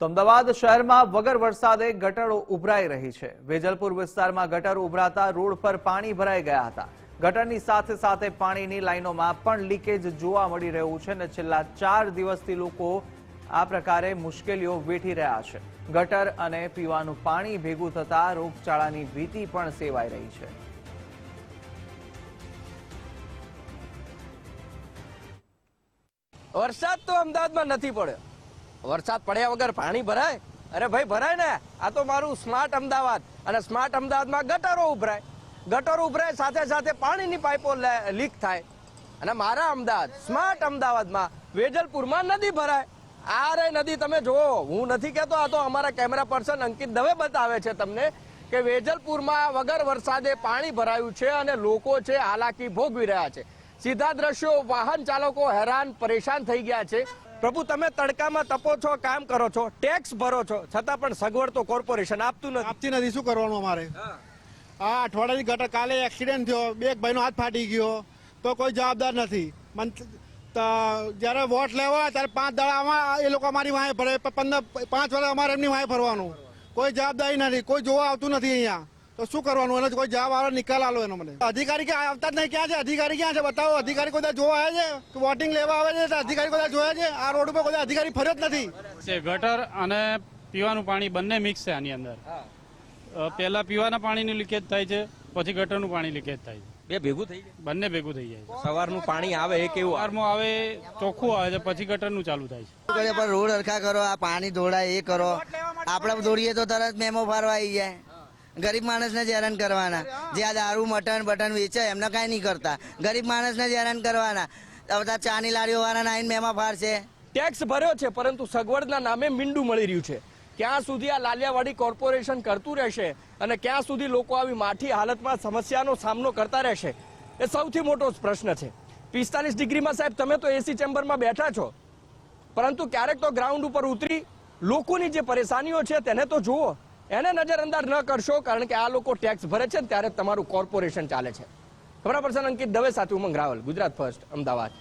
તો અમદાવાદ શહેરમાં વગર વરસાદે ગટરો ઉભરાઈ રહી છે. વેજલપુર વિસ્તારમાં ગટર ઉભરાતા રોડ પર પાણી ભરાઈ ગયા હતા. ગટરની સાથે સાથે પાણીની લાઈનોમાં પણ લીકેજ જોવા મળી રહ્યું છે અને છેલ્લા ચાર દિવસથી લોકો આ પ્રકારે મુશ્કેલીઓ વેઠી રહ્યા છે. ગટર અને પીવાનું પાણી ભેગું થતા રોગચાળાની ભીતિ પણ સેવાઈ રહી છે. વરસાદ તો અમદાવાદમાં નથી પડ્યો. વરસાદ પડ્યા વગર પાણી ભરાય? અરે ભાઈ, ભરાય ને? આ તો મારું સ્માર્ટ અમદાવાદ. અને સ્માર્ટ અમદાવાદમાં ગટરો ઉભરાય. ગટરો ઉભરાય, સાથે સાથે પાણીની પાઇપો લીક થાય. અને મારા અમદાવાદ, સ્માર્ટ અમદાવાદમાં વેજલપુરમાં નદી ભરાય. આ રે નદી, તમે જુઓ. હું નથી કહેતો, આ તો અમારા કેમેરા પર્સન અંકિત દવે બતાવે છે તમને કે વેજલપુરમાં વગર વરસાદે પાણી ભરાયું છે અને લોકો છે હાલાકી ભોગવી રહ્યા છે. સીધા દ્રશ્યો, વાહન ચાલકો હેરાન, પરેશાન થઈ ગયા છે. પ્રભુ તમે તડકામાં તપો છો કામ કરો છો ટેક્સ ભરો છો છતાં પણ સગવડ તો કોર્પોરેશન આપતું નથી. આપતી નથી. શું કરવાનું અમારે? આ અઠવાડિયાની ગટર કાલે એક્સિડન્ટ થયો. બે એક ભાઈનો હાથ ફાટી ગયો. તો કોઈ જવાબદાર નથી. જ્યારે વોટ લેવા ત્યારે પાંચ દાડામાં એ લોકો અમારી વાંહે ભરે પંદર પાંચ વાળા અમારે એમની વાંહે ફરવાનું. કોઈ જવાબદારી નથી. કોઈ જોવા આવતું નથી અહીંયા. તો શું કરવાનું? એનો કોઈ જવાબ આવે નિકાલ આલો એનો મને. અધિકારી કે આવતા જ નહીં? ક્યાં છે? અધિકારી ક્યાં છે? બતાવો. અધિકારી કોઈ જોવા આવે છે? વોટિંગ લેવા આવે છે? અધિકારી કોઈ જોયા છે? આ રોડ ઉપર કોઈ અધિકારી ફર્યો જ નથી. ગટર અને પીવાનું પાણી બંને મિક્સ છે આની અંદર. પહેલા પીવાના પાણીનું લીકેજ થાય છે પછી ગટરનું પાણી લીકેજ થાય છે. બે ભેગું થઈ જાય? બંને ભેગું થઈ જાય સવારનું પાણી આવે એ કેવું આવે? સવારમાં આવે ચોખ્ખું આવે છે પછી ગટરનું ચાલુ થાય છે. રોડ હરખા કરો આ પાણી ધોળાય એ કરો. આપણે દોડીએ તો તરત મેમો ફારવા આવી જાય. ગરીબ માણસને જ હેરાન કરવાના. જે આ દારૂ, મટન, બટન વેચે, એમને કાંઈ નહીં કરતા. ગરીબ માણસને જ હેરાન કરવાના. બધા ચાની લારીઓ વાળાના આવીને મેમા ફારશે ટેક્સ ભર્યો છે, પરંતુ સગવડના નામે મીંડું મળી રહ્યું છે. ક્યાં સુધી આ લાલિયાવાડી કોર્પોરેશન કરતું રહેશે અને ક્યાં સુધી લોકો આવી માઠી હાલતમાં સમસ્યાનો સામનો કરતા રહેશે, એ સૌથી મોટો પ્રશ્ન છે. પિસ્તાલીસ ડિગ્રીમાં સાહેબ, તમે તો એસી ચેમ્બરમાં બેઠા છો. પરંતુ ક્યારેક તો ગ્રાઉન્ડ ઉપર ઉતરી, લોકોની જે પરેશાનીઓ છે તેને તો જુઓ. એને નજરઅંદાજ ન કરશો, કારણ કે આ લોકો ટેક્સ ભરે છે ત્યારે તમારું કોર્પોરેશન ચાલે છે. ખબર પર્સન અંકિત દવે સાથે ઉમંગ રાવલ, ગુજરાત ફર્સ્ટ, અમદાવાદ.